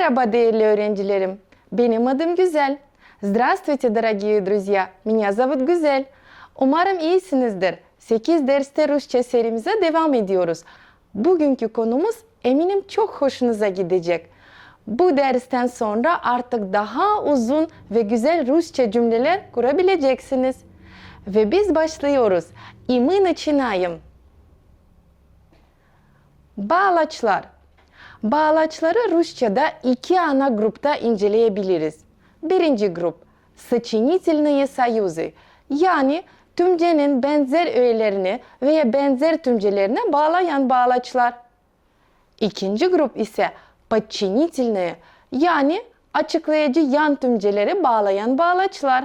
Merhaba değerli öğrencilerim. Benim adım Güzel. Здравствуйте, дорогие друзья. Меня зовут Güzel. Umarım iyisinizdir. 8 derste Rusça serimize devam ediyoruz. Bugünkü konumuz eminim çok hoşunuza gidecek. Bu dersten sonra artık daha uzun ve güzel Rusça cümleler kurabileceksiniz. Ve biz başlıyoruz. И мы начинаем. Bağlaçlar. Bağlaçları Rusça'da iki ana grupta inceleyebiliriz. Birinci grup сочинительные союзы yani tümcenin benzer öğelerini veya benzer tümcelerine bağlayan bağlaçlar. İkinci grup ise подчинительные yani açıklayıcı yan tümceleri bağlayan bağlaçlar.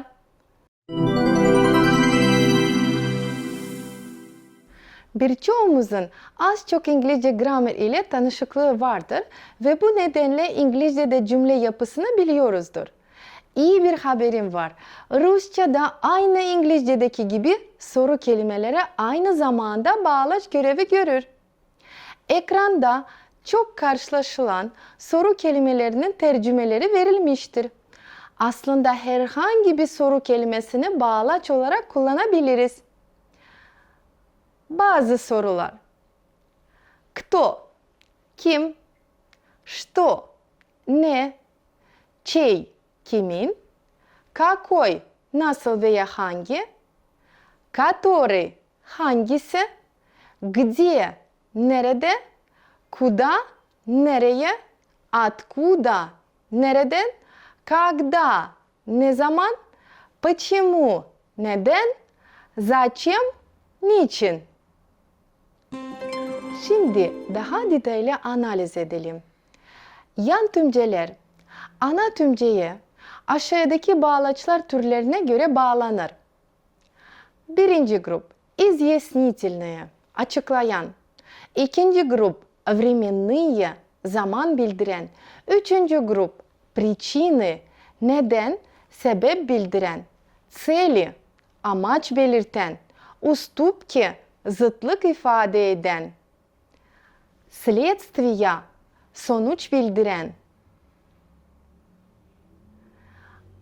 Birçoğumuzun az çok İngilizce gramer ile tanışıklığı vardır ve bu nedenle İngilizce'de cümle yapısını biliyoruzdur. İyi bir haberim var. Rusça'da aynı İngilizce'deki gibi soru kelimelere aynı zamanda bağlaç görevi görür. Ekranda çok karşılaşılan soru kelimelerinin tercümeleri verilmiştir. Aslında herhangi bir soru kelimesini bağlaç olarak kullanabiliriz. Bazı sorular. Кто? Kim? Что? Ne? Чей? Kimin? Какой? Nasıl veya hangi? Который? Hangisi? Где? Nerede? Куда? Nereye? Откуда? Nereden? Когда? Ne zaman? Почему? Neden? Зачем? Niçin? Şimdi daha detaylı analiz edelim. Yan tümceler ana tümceye aşağıdaki bağlaçlar türlerine göre bağlanır. Birinci grup izyaснительные açıklayan. İkinci grup временные zaman bildiren. Üçüncü grup причины neden sebep bildiren. Цели amaç belirten. Уступки zıtlık ifade eden. Следствия sonuç bildiren.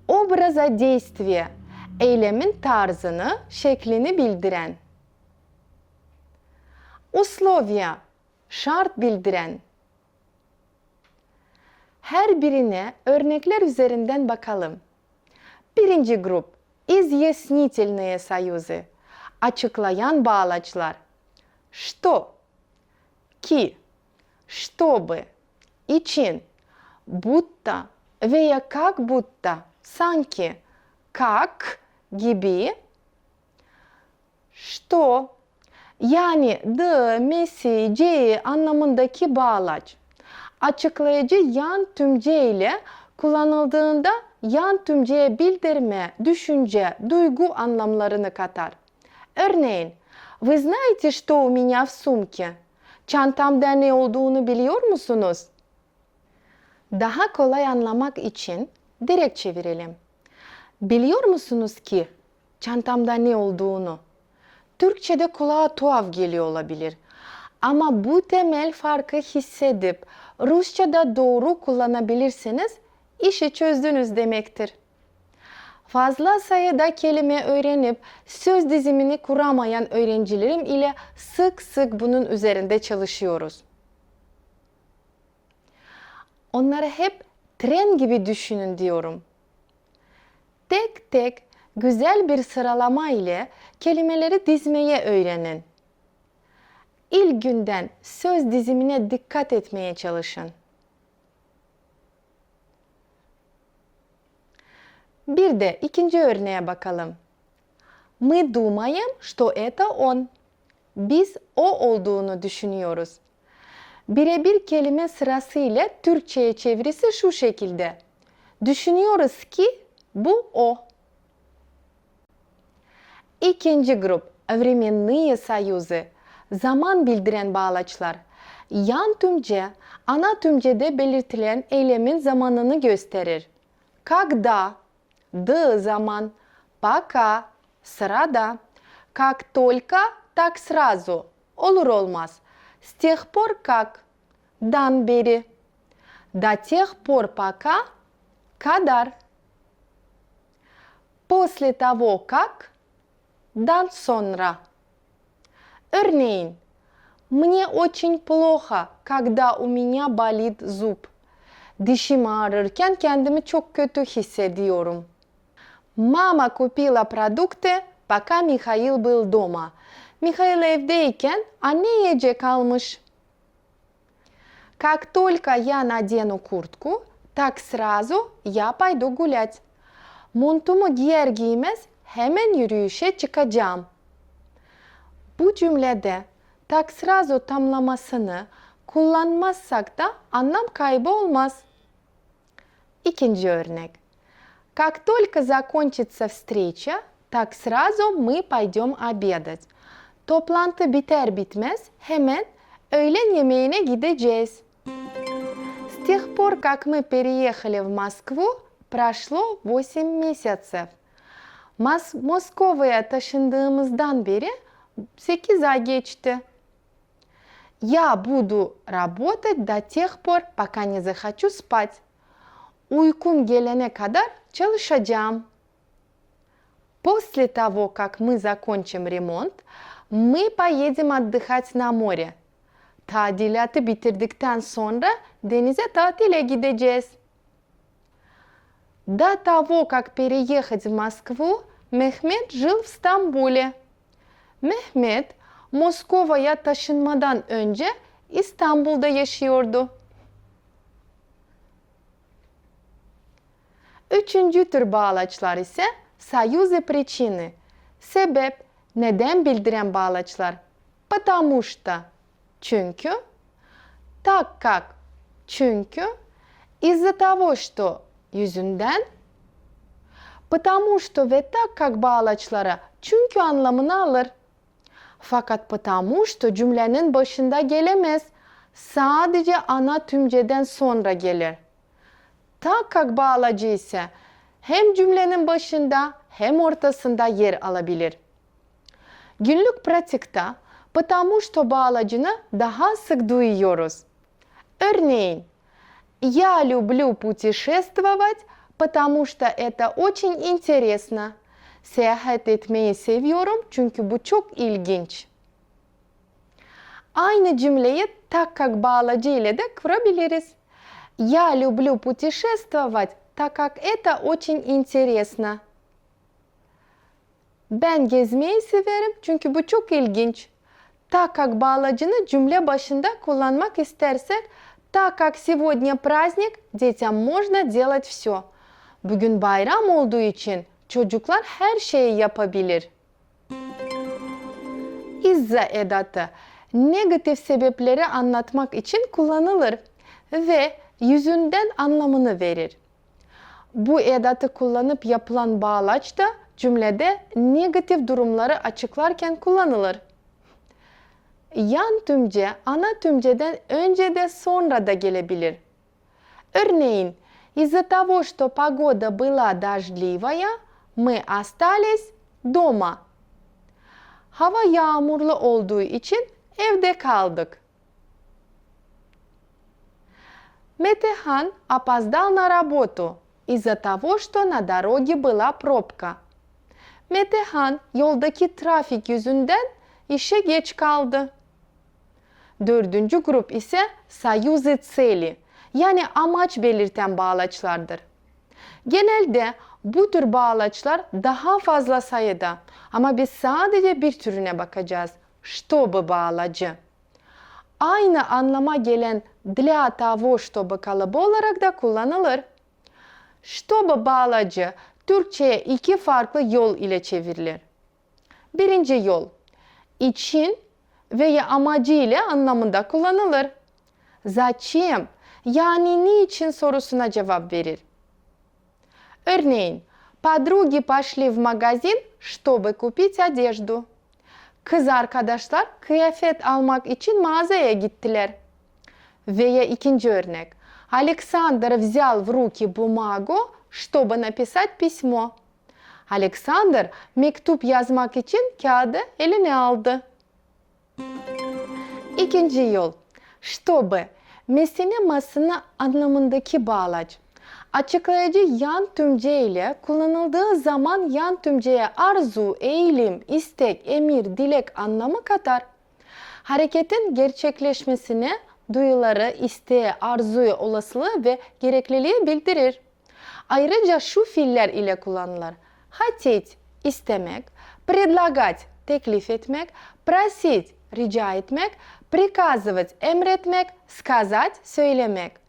Образа действия eylemin tarzını, şeklini bildiren. Условия şart bildiren. Her birine örnekler üzerinden bakalım. Birinci grup изъяснительные союзы açıklayan bağlaçlar. Что? Ki, чтобы, için, будто veya как будто, sanki, как gibi. Что? Yani the, mesi, c anlamındaki bağlaç. Açıklayıcı yan tümce ile kullanıldığında yan tümceye bildirme, düşünce, duygu anlamlarını katar. Örneğin, Вы знаете, что у меня в сумке? Çantamda ne olduğunu biliyor musunuz? Daha kolay anlamak için direkt çevirelim. Biliyor musunuz ki çantamda ne olduğunu? Türkçe'de kulağa tuhaf geliyor olabilir. Ama bu temel farkı hissedip Rusça'da doğru kullanabilirseniz işi çözdünüz demektir. Fazla sayıda kelime öğrenip söz dizimini kuramayan öğrencilerim ile sık sık bunun üzerinde çalışıyoruz. Onlara hep tren gibi düşünün diyorum. Tek tek güzel bir sıralama ile kelimeleri dizmeye öğrenin. İlk günden söz dizimine dikkat etmeye çalışın. Bir de ikinci örneğe bakalım. Мы думаем, что это он. Biz o olduğunu düşünüyoruz. Birebir kelime sırasıyla Türkçe'ye çevirisi şu şekilde. Düşünüyoruz ki bu o. İkinci grup временные союзы zaman bildiren bağlaçlar. Yan tümce ana tümcede belirtilen eylemin zamanını gösterir. Когда dı zaman, пока sırada, как только так сразу olmaz. С тех пор как beri. До тех пор, пока kadar. После того, как sonra. Örneğin, мне очень плохо, когда у меня болит зуб. Dişim ağrırken kendimi çok kötü hissediyorum. Mama купила продукты, пока Михаил был дома. Михаил evdeyken anne yiyecek almış. Как только я надену куртку, так сразу я пойду гулять. Giyer giymez hemen yürüyüşe çıkacağım. Bu cümlede tak сразу tamlamasını kullanmazsak da anlam kaybı olmaz. İkinci örnek. Как только закончится встреча, так сразу мы пойдем обедать. Toplantı biter bitmez hemen öğlen yemeğine gideceğiz. С тех пор, как мы переехали в Москву, прошло 8 месяцев. Mas Moskova'ya taşındığımızdan beri 8 ay geçti. Я буду работать до тех пор, пока не захочу спать. Uykum gelene kadar çalışacağım. После того, как мы закончим ремонт, мы поедем отдыхать на море. Tadilatı bitirdikten sonra denize tatile gideceğiz. До того, как переехать в Москву, Mehmet жил в Стамбуле. Mehmet, Moskova'ya taşınmadan önce İstanbul'da yaşıyordu. Üçüncü tür bağlaçlar ise союзы причины. Sebep, neden bildiren bağlaçlar. Потому что, çünkü. Так как, çünkü. Из-за того, что, yüzünden. Потому что ve так как bağlaçlara çünkü anlamını alır. Fakat потому что cümlenin başında gelemez. Sadece ana tümceden sonra gelir. Tak как bağlacı ise hem cümlenin başında hem ortasında yer alabilir. Günlük pratikte потому что bağlacını daha sık duyuyoruz. Örneğin, я люблю путешествовать, потому что это очень интересно. Seyahat etmeyi seviyorum çünkü bu çok ilginç. Aynı cümleyi так как bağlacı ile de kurabiliriz. Я люблю путешествовать, так как это очень интересно. Ben gezmeyi severim çünkü bu çok ilginç. Так как bağlacını cümle başında kullanmak istersek, так как сегодня праздник, детям можно делать все. Bugün bayram olduğu için çocuklar her şeyi yapabilir. İzza edatı negatif sebepleri anlatmak için kullanılır ve yüzünden anlamını verir. Bu edatı kullanıp yapılan bağlaç da cümlede negatif durumları açıklarken kullanılır. Yan tümce ana tümceden önce de sonra da gelebilir. Örneğin, из-за того, что погода была дождливая, мы остались дома. Hava yağmurlu olduğu için evde kaldık. Метехан опоздал на работу из-за того, что на doroге была pробка. Metehan yoldaki trafik yüzünden işe geç kaldı. Dördüncü grup ise sayuzi цели yani amaç belirten bağlaçlardır. Genelde bu tür bağlaçlar daha fazla sayıda ama biz sadece bir türüne bakacağız. Чтобы bağlacı. Aynı anlama gelen для того, чтобы kalıbı olarak da kullanılır. Чтобы bağlacı Türkçe'ye iki farklı yol ile çevrilir. Birinci yol, için veya amacı ile anlamında kullanılır. Zачем yani niçin sorusuna cevap verir. Örneğin, подруги пошли в магазин, чтобы купить одежду. Kız arkadaşlar kıyafet almak için mağazaya gittiler. Veya ikinci örnek. Александр взял в руки бумагу, чтобы написать письмо. Alexander mektup yazmak için kağıdı eline aldı. İkinci yol. Чтобы mesine masını anlamındaki bağlaç. Açıklayıcı yan tümce ile kullanıldığı zaman yan tümceye arzu, eğilim, istek, emir, dilek anlamı katar. Hareketin gerçekleşmesine duyuları, isteği, arzuyu, olasılığı ve gerekliliği bildirir. Ayrıca şu fiiller ile kullanılır. Хотеть, istemek, предлагать, teklif etmek, просить, rica etmek, приказывать, emretmek, сказать, söylemek.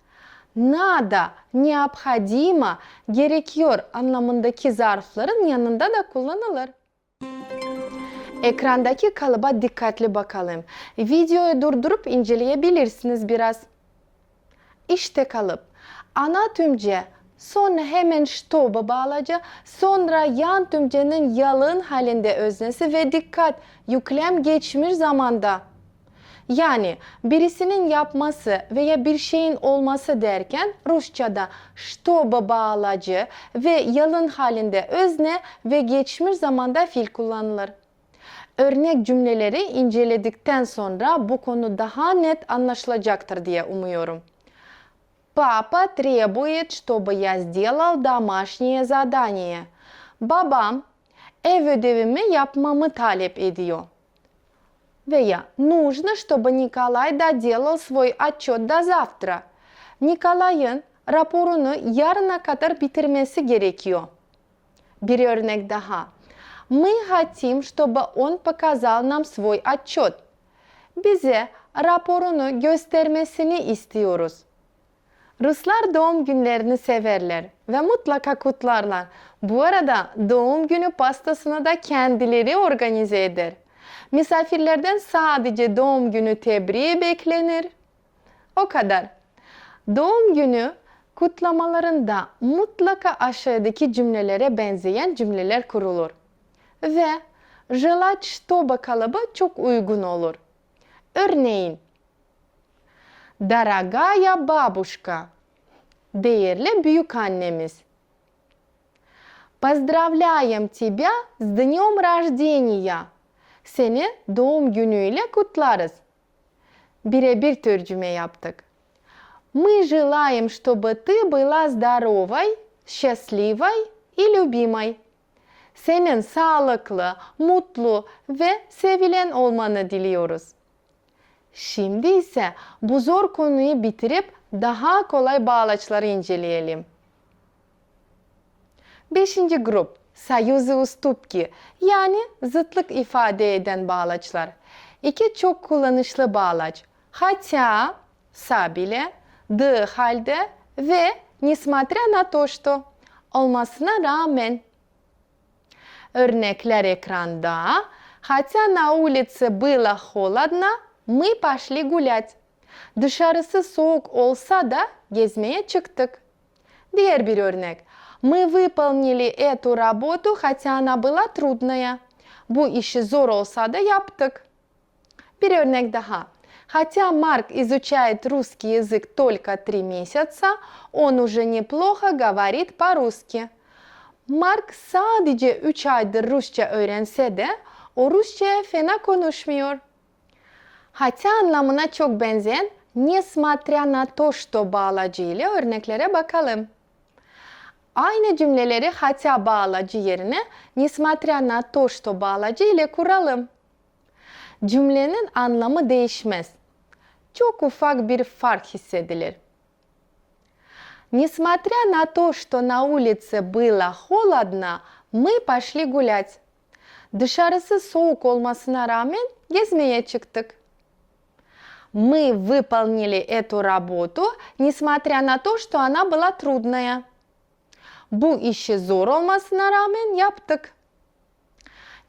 Надо, необходимо, gerekiyor anlamındaki zarfların yanında da kullanılır. Ekrandaki kalıba dikkatli bakalım. Videoyu durdurup inceleyebilirsiniz biraz. İşte kalıp. Ana tümce, sonra hemen чтобы bağlacı, sonra yan tümcenin yalın halinde öznesi ve dikkat, yüklem geçmiş zamanda. Yani birisinin yapması veya bir şeyin olması derken Rusça'da чтобы bağlacı ve yalın halinde özne ve geçmiş zamanda fiil kullanılır. Örnek cümleleri inceledikten sonra bu konu daha net anlaşılacaktır diye umuyorum. Папа требует, чтобы я сделал домашнее задание. Babam ev ödevimi yapmamı talep ediyor. Veya нужно, чтобы Николай доделал свой отчет до завтра. Nikolay'ın raporunu yarına kadar bitirmesi gerekiyor. Bir örnek daha. Мы хотим, чтобы он показал нам свой отчет. Bize raporunu göstermesini istiyoruz. Ruslar doğum günlerini severler ve mutlaka kutlarlar. Bu arada doğum günü pastasını da kendileri organize eder. Misafirlerden sadece doğum günü tebriği beklenir. O kadar. Doğum günü kutlamalarında mutlaka aşağıdaki cümlelere benzeyen cümleler kurulur. Ve желать чтобы kalıbı çok uygun olur. Örneğin Дорогая бабушка, değerli büyük annemiz. Поздравляем тебя с днем рождения. Seni doğum günüyle kutlarız. Birebir tercüme yaptık. Мы желаем, чтобы ты была здоровой, счастливой и любимой. Senin sağlıklı, mutlu ve sevilen olmanı diliyoruz. Şimdi ise bu zor konuyu bitirip daha kolay bağlaçları inceleyelim. Beşinci grup Sayuzu уступки yani zıtlık ifade eden bağlaçlar. İki çok kullanışlı bağlaç. Хотя, sa bile, dı halde ve несмотря на то, что olmasına rağmen. Örnekler ekranda. Хотя на улице было холодно, мы пошли гулять. Dışarısı soğuk olsa da gezmeye çıktık. Diğer bir örnek. Мы выполнили эту работу, хотя она была трудная. Bu işi zor olsa da yaptık. Bir. Хотя Марк изучает русский язык только три месяца, он уже неплохо говорит по-русски. Mark sadece 3 aydır Rusça öğrense de o Rusça'ya fena. Хотя anlamına çok benzeyen несмотря на то, что bağlacı ile örneklere bakalım. Aynı cümleleri хотя bağlacı yerine несмотря на то, что bağlacı ile kuralım. Cümlenin anlamı değişmez. Çok ufak bir fark hissedilir. Несмотря на то, что на улице было холодно, мы пошли гулять. Dışarısı soğuk olmasına rağmen gezmeye çıktık. Мы выполнили эту работу, несмотря на то, что она была трудная. Bu işi zor olmasına rağmen yaptık.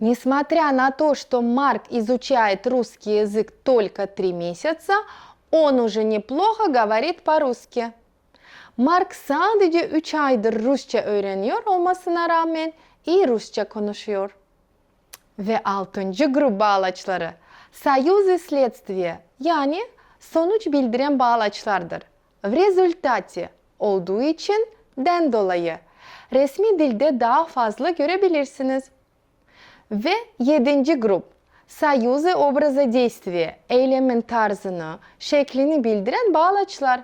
Несмотря на то, что Марк изучает русский язык только три месяца, он уже неплохо говорит по-русски. Mark sadece 3 aydır Rusça öğreniyor olmasına rağmen iyi Rusça konuşuyor. Ve altıncı grup bağlaçları. Союзы следствия yani sonuç bildiren bağlaçlardır. В результате olduğu için den dolayı. Resmi dilde daha fazla görebilirsiniz. Ve yedinci grup Союзы образа действия, eylemin tarzını, şeklini bildiren bağlaçlar.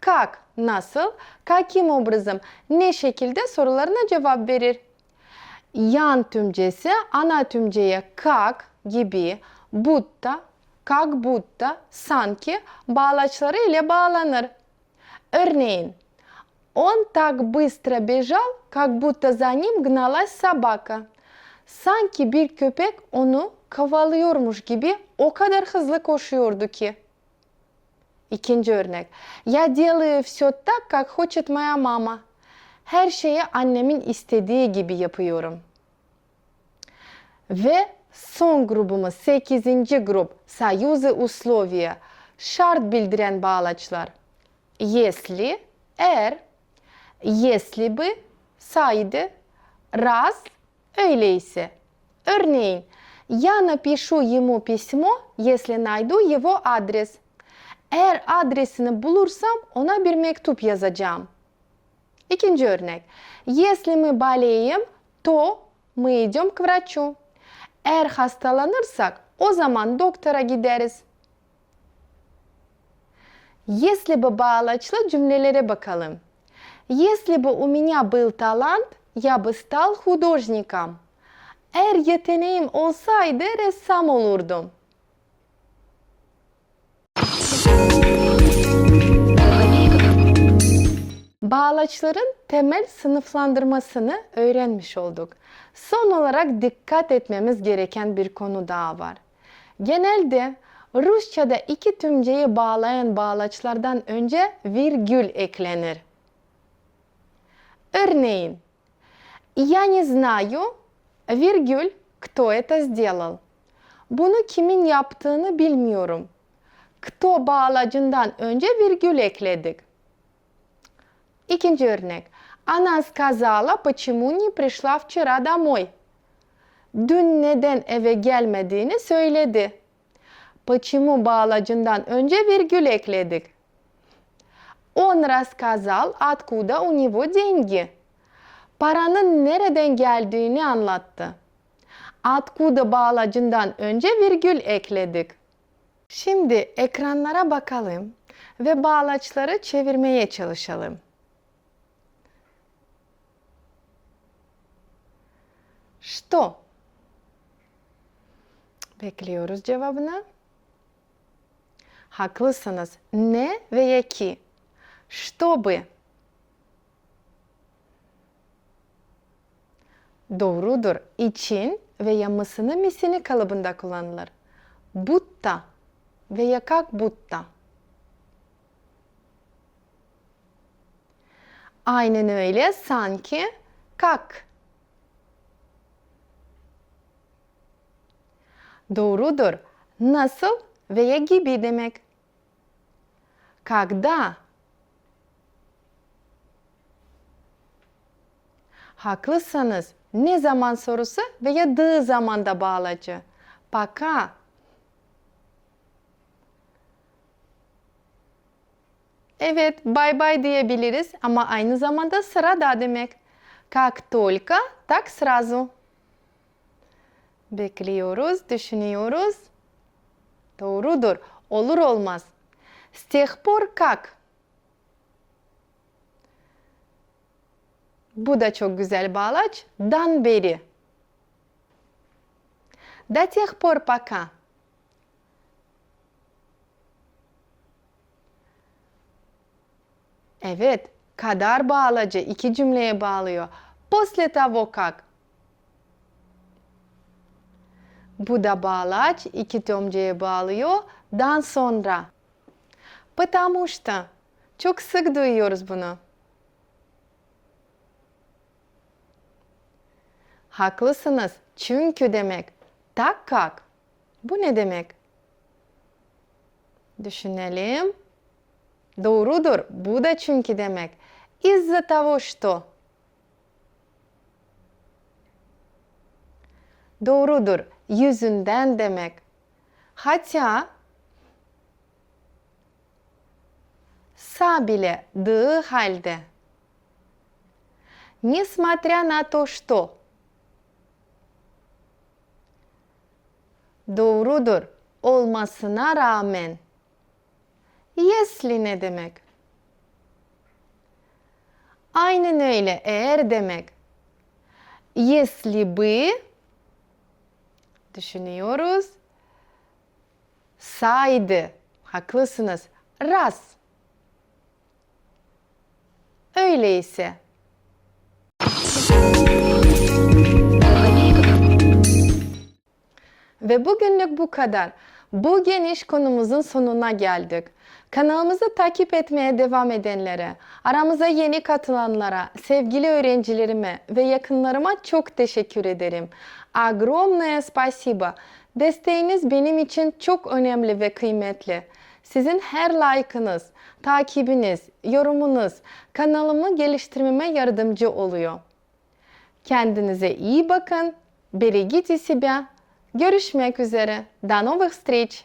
Как, nasıl, каким образом, ne şekilde sorularına cevap verir. Yan tümcesi ana tümceye как gibi, будто, как будто, sanki bağlaçları ile bağlanır. Örneğin, Он так быстро бежал, как будто за ним гналась собака. Sanki bir köpek onu kovalıyormuş gibi o kadar hızlı koşuyordu ki. İkinci örnek. Я делаю все так, как хочет моя мама. Her şeyi annemin istediği gibi yapıyorum. Ve son grubumuz 8. grup Союзы условия. Şart bildiren bağlaçlar. Если, eğer, если бы, saydı, раз, öyleyse. Örneğin, я напишу ему письмо, если найду его адрес. Eğer adresini bulursam ona bir mektup yazacağım. İkinci örnek. Если мы болеем, то мы идем к врачу. Eğer hastalanırsak o zaman doktora gideriz. Если бы bağlaçlı cümlelere bakalım. Если бы у меня был талант, я бы стал художником. Eğer yeteneğim olsaydı ressam olurdum. Bağlaçların temel sınıflandırmasını öğrenmiş olduk. Son olarak dikkat etmemiz gereken bir konu daha var. Genelde Rusça'da iki tümceyi bağlayan bağlaçlardan önce virgül eklenir. Örneğin, Я не знаю, virgül, кто это сделал. Bunu kimin yaptığını bilmiyorum. Кто bağlacından önce virgül ekledik. İkinci örnek. Она сказала, почему не пришла вчера домой. Dün neden eve gelmediğini söyledi. Почему bağlacından önce virgül ekledik. Он рассказал, откуда у него деньги. Paranın nereden geldiğini anlattı. Откуда bağlacından önce virgül ekledik. Şimdi ekranlara bakalım ve bağlaçları çevirmeye çalışalım. Что? Bekliyoruz cevabını. Haklısınız. Ne veya ki? Чтобы. Doğrudur. İçin veya mısını misini kalıbında kullanılır. Butta veya как будто. Aynen öyle sanki как. Doğrudur. Nasıl veya gibi demek. Когда? Haklısınız. Ne zaman sorusu veya dığı zamanda bağlacı. Пока. Evet, bay bay diyebiliriz ama aynı zamanda sırada demek. Как только, так сразу. Bekliyoruz, düşünüyoruz. Doğrudur. Olur olmaz. С тех пор как? Bu da çok güzel bağlaç. Dan beri. До тех пор пока. Evet, kadar bağlacı iki cümleye bağlıyor. После того как. Bu da bağlaç iki tümceye bağlıyor. Dan sonra. Потому что. Çok sık duyuyoruz bunu. Haklısınız. Çünkü demek. Tak как. Bu ne demek? Düşünelim. Doğrudur. Bu da çünkü demek. Из-за того, что. Doğrudur. Yüzünden demek. Хотя sa bile dığı halde. Несмотря на то, что. Doğrudur. Olmasına rağmen. Если ne demek? Aynen öyle. Eğer demek. Если бы düşünüyoruz. Saydı. Haklısınız. Raz. Öyleyse. Ve bugünlük bu kadar. Bu geniş konumuzun sonuna geldik. Kanalımızı takip etmeye devam edenlere, aramıza yeni katılanlara, sevgili öğrencilerime ve yakınlarıma çok teşekkür ederim. Огромное спасибо. Desteğiniz benim için çok önemli ve kıymetli. Sizin her like'ınız, takibiniz, yorumunuz kanalımı geliştirmeme yardımcı oluyor. Kendinize iyi bakın. Берегите себя. Görüşmek üzere. До новых встреч!